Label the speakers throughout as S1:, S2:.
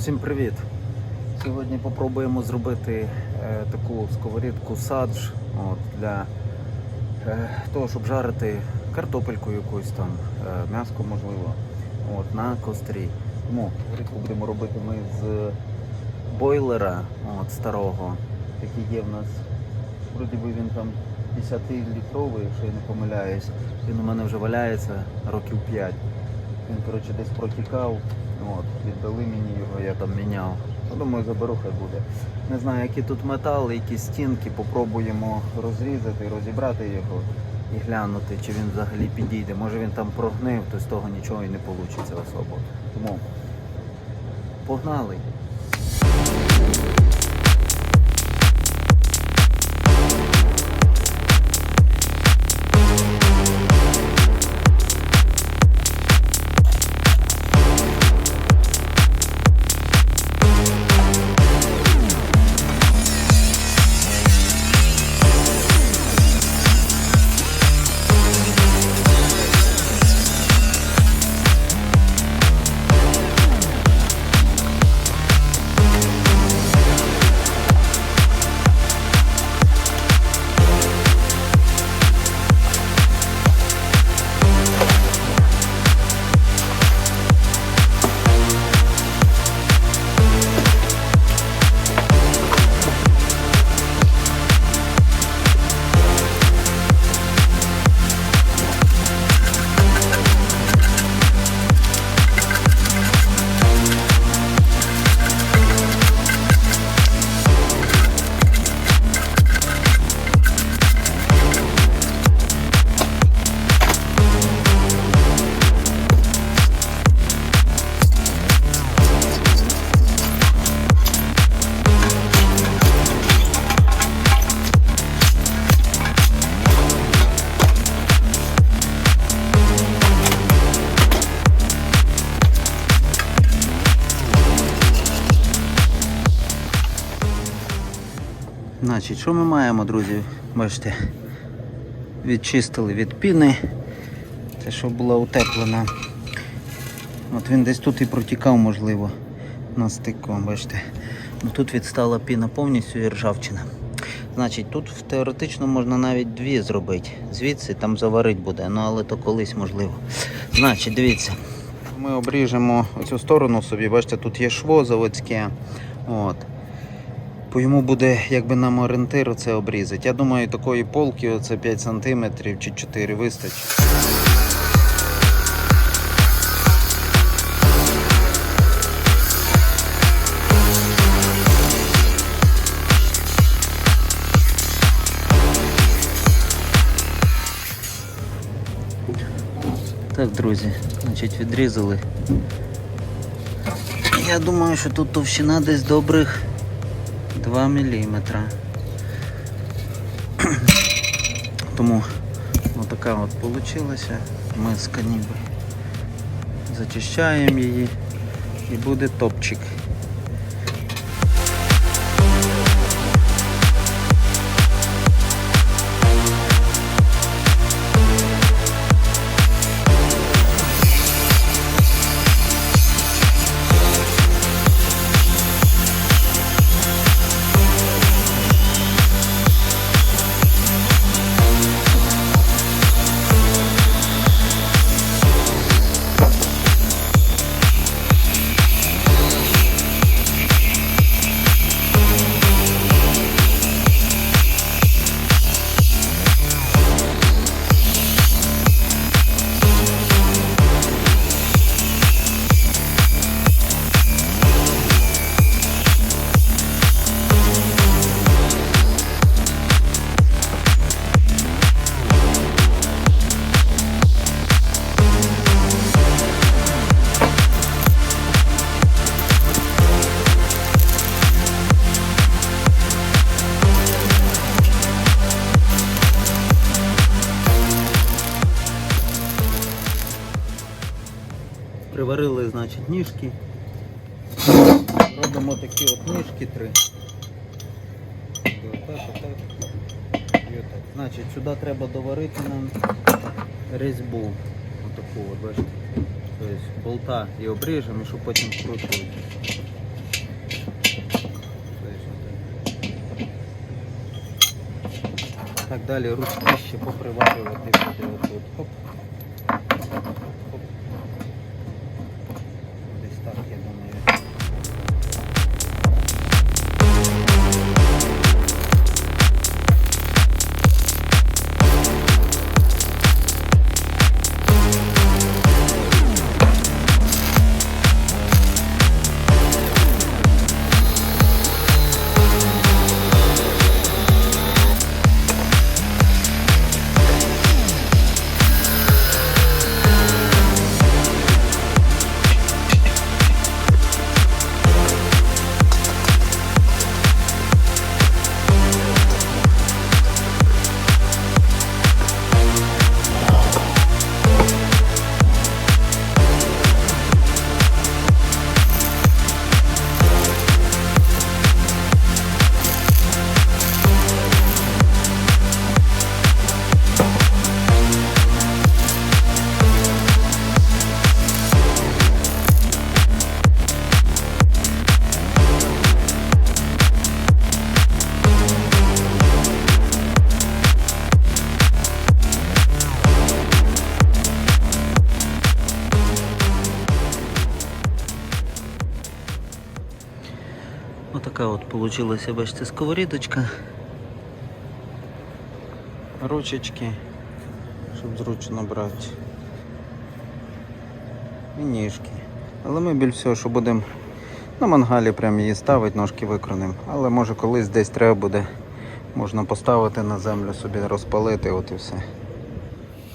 S1: Всім привіт! Сьогодні попробуємо зробити е, таку сковорідку садж от, для е, того, щоб жарити картопельку якусь там, е, м'яско можливо, от, на кострі. Тому сковорідку будемо робити ми з бойлера от, старого, який є в нас. Вроді би він там 50-літровий, якщо я не помиляюсь. Він у мене вже валяється років 5. Він, коротше, десь протікав. От, віддали мені його, я там міняв. Ну, думаю, заберу, хай буде. Не знаю, які тут метали, які стінки, попробуємо розрізати, розібрати його і глянути, чи він взагалі підійде. Може він там прогнив, то з того нічого і не вийде особо. Тому погнали. Значить, що ми маємо, друзі? Бачите, відчистили від піни. Це що була утеплена. От він десь тут і протікав, можливо, на стику, бачите. Ну, Тут відстала піна повністю і ржавчина. Значить, тут теоретично можна навіть дві зробити. Звідси там заварить буде, ну але то колись можливо. Значить, дивіться. Ми обріжемо оцю сторону собі, бачите, тут є шво заводське. От. По йому буде якби нам орієнтир це обрізати. Я думаю, такої полки оце 5 см чи 4 вистачить. Так, друзі, значить відрізали. Я думаю, що тут товщина десь добрих 2 мм. Тому отака от получилася. з каніби Зачищаємо її і буде топчик. приварили значить, ніжки. Робимо такі от ніжки три. Отак, отак. І отак. Значить, сюди треба доварити нам різьбу. Отаку от, бачите. Тобто болта і обріжемо, і щоб потім скручувати. Так далі ручки ще поприварювати буде отут. Оп. Отака от получилася, бачите, сковорідочка. Ручечки, щоб зручно брати. І ніжки. Але ми більш всього, що будемо на мангалі прям її ставити, ножки викронемо. Але може колись десь треба буде, можна поставити на землю собі, розпалити, от і все.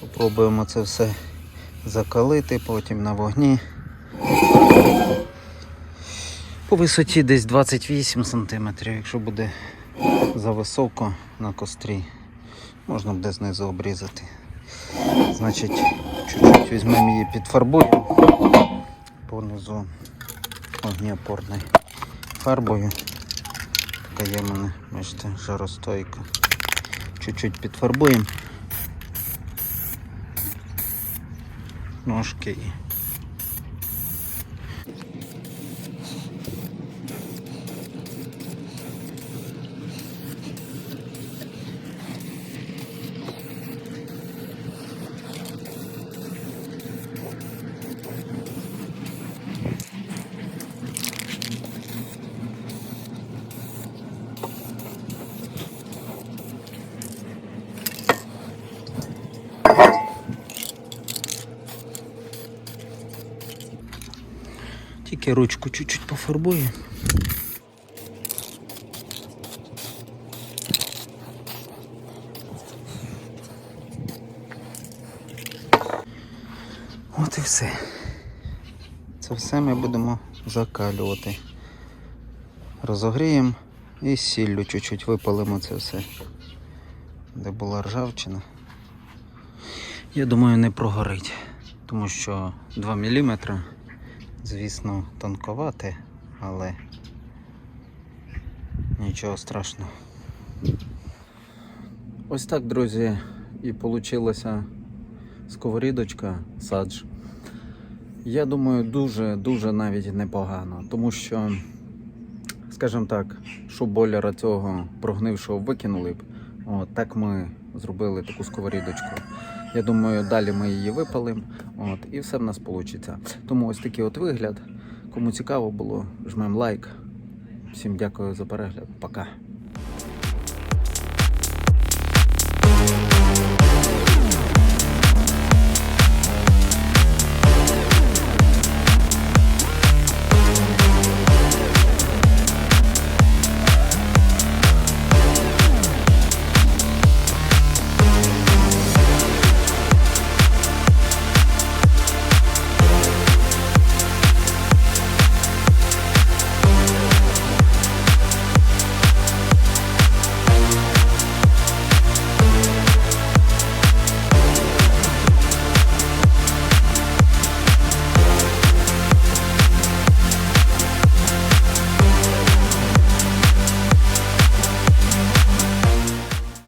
S1: Попробуємо це все закалити, потім на вогні. По висоті десь 28 см, якщо буде зависоко на кострі, можна буде знизу обрізати. Значить, чуть-чуть візьмемо її підфарбуємо понизу огнеопорною фарбою. Така є в мене, бачите, жаростойка. Чуть-чуть підфарбуємо. Ножки і Тільки ручку чуть-чуть пофарбую. От і все. Це все ми будемо закалювати. Розогріємо і сіллю чуть-чуть випалимо це все. Де була ржавчина. Я думаю, не прогорить, тому що 2 мм звісно, тонковате, але нічого страшного. Ось так, друзі, і вийшла сковорідочка садж. Я думаю, дуже-дуже навіть непогано, тому що, скажімо так, що боляра цього прогнившого викинули б, от, так ми зробили таку сковорідочку. Я думаю, далі ми її випалимо, от, і все в нас вийде. Тому ось такий от вигляд. Кому цікаво було, жмемо лайк. Всім дякую за перегляд. Пока.